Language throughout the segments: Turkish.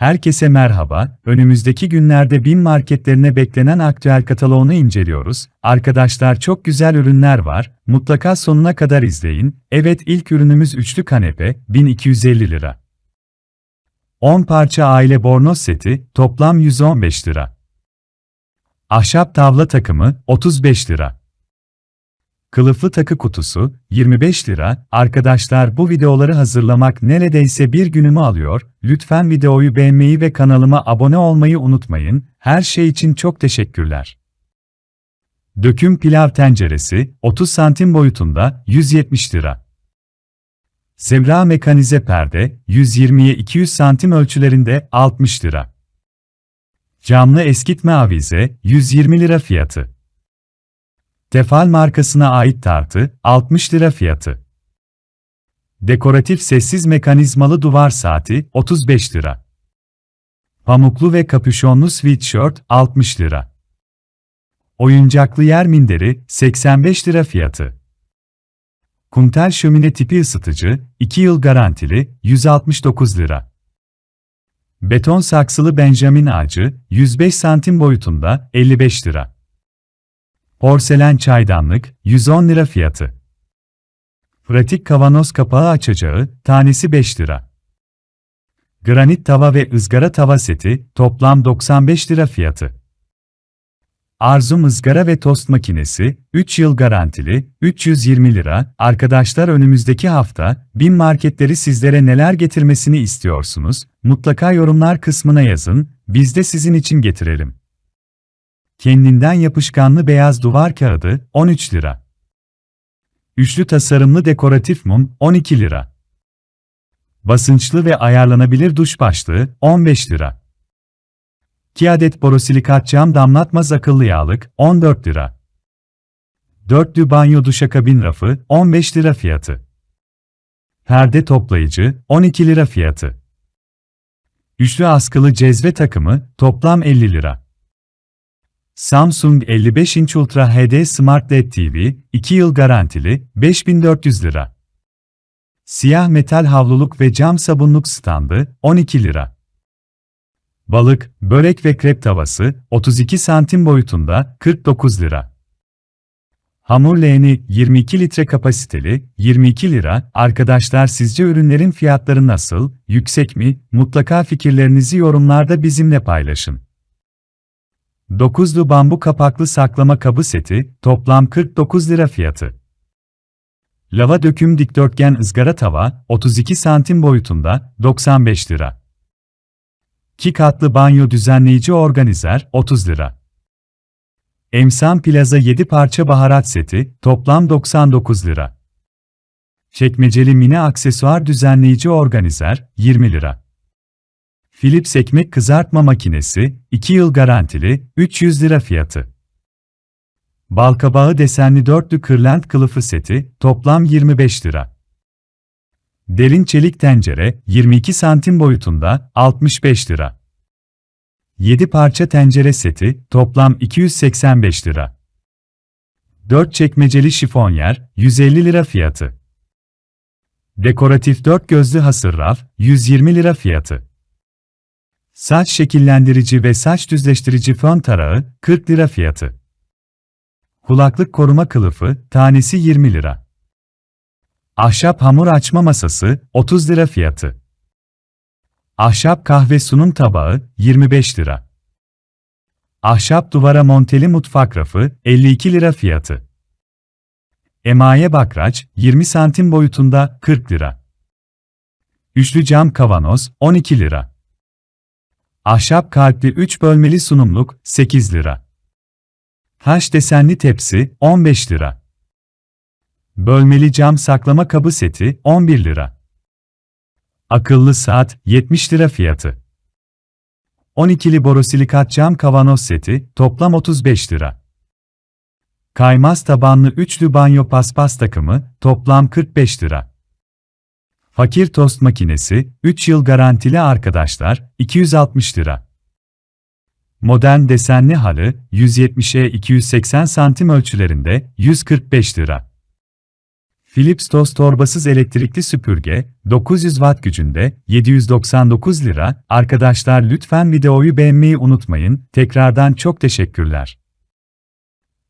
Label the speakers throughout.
Speaker 1: Herkese merhaba. Önümüzdeki günlerde BİM marketlerine beklenen aktüel kataloğunu inceliyoruz. Arkadaşlar çok güzel ürünler var. Mutlaka sonuna kadar izleyin. Evet ilk ürünümüz üçlü kanepe 1250 lira. 10 parça aile bornoz seti toplam 115 lira. Ahşap tavla takımı 35 lira. Kılıflı takı kutusu 25 lira. Arkadaşlar bu videoları hazırlamak neredeyse bir günümü alıyor. Lütfen videoyu beğenmeyi ve kanalıma abone olmayı unutmayın. Her şey için çok teşekkürler. Döküm pilav tenceresi 30 santim boyutunda 170 lira. Zebra mekanize perde 120'ye 200 santim ölçülerinde 60 lira. Camlı eskitme avize 120 lira fiyatı. Tefal markasına ait tartı, 60 lira fiyatı. Dekoratif sessiz mekanizmalı duvar saati, 35 lira. Pamuklu ve kapüşonlu sweatshirt, 60 lira. Oyuncaklı yer minderi, 85 lira fiyatı. Kuntel şömine tipi ısıtıcı, 2 yıl garantili, 169 lira. Beton saksılı Benjamin ağacı, 105 santim boyutunda, 55 lira. Porselen çaydanlık, 110 lira fiyatı. Pratik kavanoz kapağı açacağı, tanesi 5 lira. Granit tava ve ızgara tava seti, toplam 95 lira fiyatı. Arzum ızgara ve tost makinesi, 3 yıl garantili, 320 lira. Arkadaşlar önümüzdeki hafta, BİM marketleri sizlere neler getirmesini istiyorsunuz? Mutlaka yorumlar kısmına yazın, biz de sizin için getirelim. Kendinden yapışkanlı beyaz duvar kağıdı 13 lira. Üçlü tasarımlı dekoratif mum 12 lira. Basınçlı ve ayarlanabilir duş başlığı 15 lira. 2 adet borosilikat cam damlatmaz akıllı yağlık 14 lira. Dörtlü banyo duşakabin rafı 15 lira fiyatı. Perde toplayıcı 12 lira fiyatı. Üçlü askılı cezve takımı toplam 50 lira. Samsung 55 inç Ultra HD Smart LED TV, 2 yıl garantili, 5400 lira. Siyah metal havluluk ve cam sabunluk standı, 12 lira. Balık, börek ve krep tavası, 32 santim boyutunda, 49 lira. Hamur leğeni, 22 litre kapasiteli, 22 lira. Arkadaşlar sizce ürünlerin fiyatları nasıl, yüksek mi? Mutlaka fikirlerinizi yorumlarda bizimle paylaşın. Dokuzlu bambu kapaklı saklama kabı seti, toplam 49 lira fiyatı. Lava döküm dikdörtgen ızgara tava, 32 santim boyutunda, 95 lira. 2 katlı banyo düzenleyici organizer, 30 lira. Emsan Plaza 7 parça baharat seti, toplam 99 lira. Çekmeceli mini aksesuar düzenleyici organizer, 20 lira. Philips ekmek kızartma makinesi, 2 yıl garantili, 300 lira fiyatı. Balkabağı desenli dörtlü kırlent kılıfı seti, toplam 25 lira. Derin çelik tencere, 22 santim boyutunda, 65 lira. 7 parça tencere seti, toplam 285 lira. 4 çekmeceli şifonyer, 150 lira fiyatı. Dekoratif 4 gözlü hasır raf, 120 lira fiyatı. Saç şekillendirici ve saç düzleştirici fön tarağı, 40 lira fiyatı. Kulaklık koruma kılıfı, tanesi 20 lira. Ahşap hamur açma masası, 30 lira fiyatı. Ahşap kahve sunum tabağı, 25 lira. Ahşap duvara monteli mutfak rafı, 52 lira fiyatı. Emaye bakraç, 20 santim boyutunda, 40 lira. Üçlü cam kavanoz, 12 lira. Ahşap kalpli 3 bölmeli sunumluk, 8 lira. Taş desenli tepsi, 15 lira. Bölmeli cam saklama kabı seti, 11 lira. Akıllı saat, 70 lira fiyatı. 12'li borosilikat cam kavanoz seti, toplam 35 lira. Kaymaz tabanlı üçlü banyo paspas takımı, toplam 45 lira. Fakir tost makinesi, 3 yıl garantili arkadaşlar, 260 lira. Modern desenli halı, 170'e 280 santim ölçülerinde, 145 lira. Philips toz torbasız elektrikli süpürge, 900 watt gücünde, 799 lira. Arkadaşlar lütfen videoyu beğenmeyi unutmayın. Tekrardan çok teşekkürler.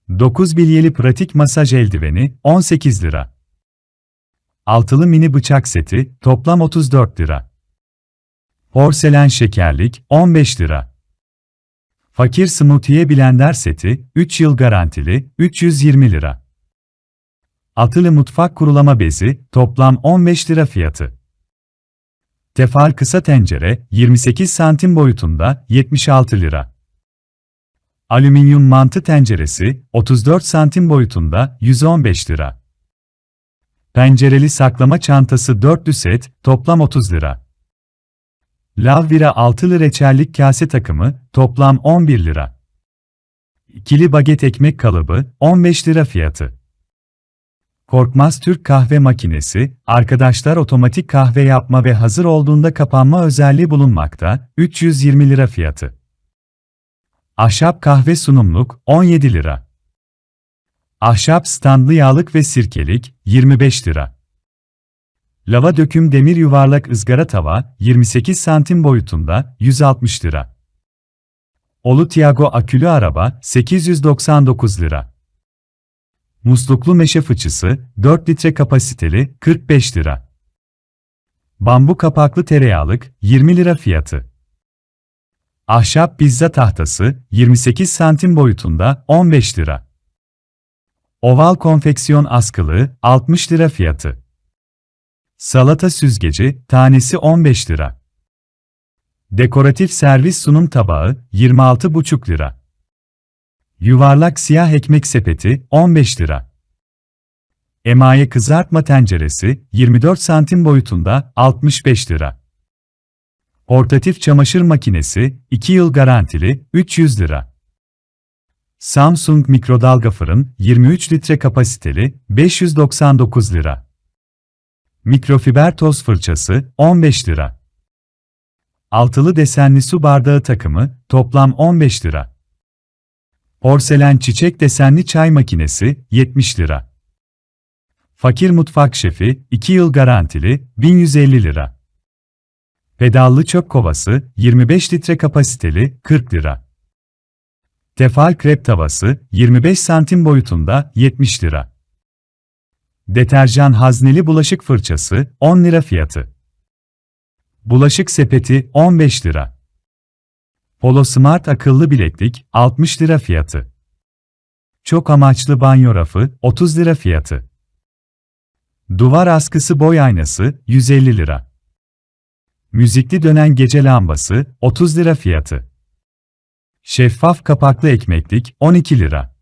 Speaker 1: 9 bilyeli pratik masaj eldiveni, 18 lira. Altılı mini bıçak seti, toplam 34 lira. Porselen şekerlik, 15 lira. Fakir smoothie blender seti, 3 yıl garantili, 320 lira. Atılı mutfak kurulama bezi, toplam 15 lira fiyatı. Tefal kısa tencere, 28 santim boyutunda, 76 lira. Alüminyum mantı tenceresi, 34 santim boyutunda, 115 lira. Pencereli saklama çantası 4'lü set, toplam 30 lira. Lavvira altılı reçellik kase takımı, toplam 11 lira. İkili baget ekmek kalıbı, 15 lira fiyatı. Korkmaz Türk kahve makinesi, arkadaşlar otomatik kahve yapma ve hazır olduğunda kapanma özelliği bulunmakta, 320 lira fiyatı. Ahşap kahve sunumluk, 17 lira. Ahşap standlı yağlık ve sirkelik, 25 lira. Lava döküm demir yuvarlak ızgara tava, 28 santim boyutunda, 160 lira. Olu Tiago akülü araba, 899 lira. Musluklu meşe fıçısı, 4 litre kapasiteli, 45 lira. Bambu kapaklı tereyağlık, 20 lira fiyatı. Ahşap pizza tahtası, 28 santim boyutunda, 15 lira. Oval konfeksiyon askılığı, 60 lira fiyatı. Salata süzgeci, tanesi 15 lira. Dekoratif servis sunum tabağı, 26,5 lira. Yuvarlak siyah ekmek sepeti, 15 lira. Emaye kızartma tenceresi, 24 santim boyutunda, 65 lira. Portatif çamaşır makinesi, 2 yıl garantili, 300 lira. Samsung mikrodalga fırın, 23 litre kapasiteli, 599 lira. Mikrofiber toz fırçası, 15 lira. Altılı desenli su bardağı takımı, toplam 15 lira. Porselen çiçek desenli çay makinesi, 70 lira. Fakir mutfak şefi, 2 yıl garantili, 1150 lira. Pedallı çöp kovası, 25 litre kapasiteli, 40 lira. Tefal krep tavası, 25 santim boyutunda, 70 lira. Deterjan hazneli bulaşık fırçası, 10 lira fiyatı. Bulaşık sepeti, 15 lira. Polo Smart akıllı bileklik, 60 lira fiyatı. Çok amaçlı banyo rafı, 30 lira fiyatı. Duvar askısı boy aynası, 150 lira. Müzikli dönen gece lambası, 30 lira fiyatı. Şeffaf kapaklı ekmeklik, 12 lira.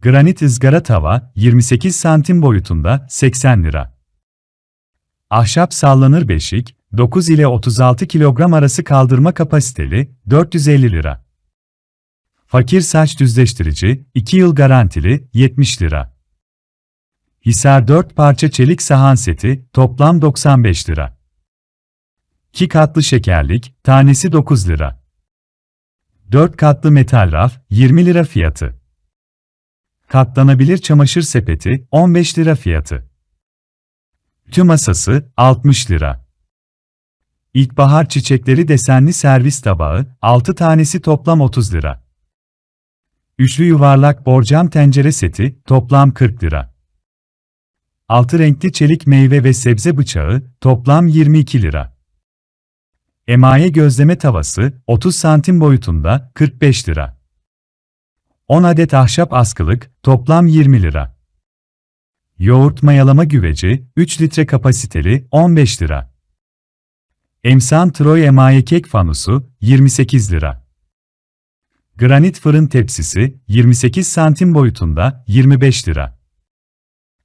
Speaker 1: Granit ızgara tava, 28 santim boyutunda, 80 lira. Ahşap sallanır beşik, 9 ile 36 kilogram arası kaldırma kapasiteli, 450 lira. Fakir saç düzleştirici, 2 yıl garantili, 70 lira. Hisar 4 parça çelik sahan seti, toplam 95 lira. 2 katlı şekerlik, tanesi 9 lira. 4 katlı metal raf, 20 lira fiyatı. Katlanabilir çamaşır sepeti, 15 lira fiyatı. Tüm masası, 60 lira. İlkbahar çiçekleri desenli servis tabağı, 6 tanesi toplam 30 lira. Üçlü yuvarlak borcam tencere seti, toplam 40 lira. Altı renkli çelik meyve ve sebze bıçağı, toplam 22 lira. Emaye gözleme tavası, 30 santim boyutunda, 45 lira. 10 adet ahşap askılık, toplam 20 lira. Yoğurt mayalama güveci, 3 litre kapasiteli, 15 lira. Emsan Troy emaye kek fanusu, 28 lira. Granit fırın tepsisi, 28 santim boyutunda, 25 lira.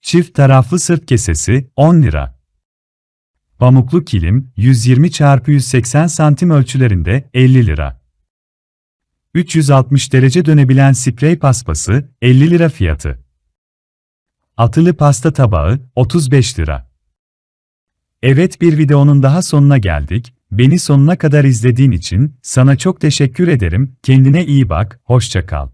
Speaker 1: Çift taraflı sırt kesesi, 10 lira. Pamuklu kilim, 120 x 180 santim ölçülerinde, 50 lira. 360 derece dönebilen sprey paspası, 50 lira fiyatı. Atılı pasta tabağı, 35 lira. Evet bir videonun daha sonuna geldik. Beni sonuna kadar izlediğin için sana çok teşekkür ederim. Kendine iyi bak, hoşça kal.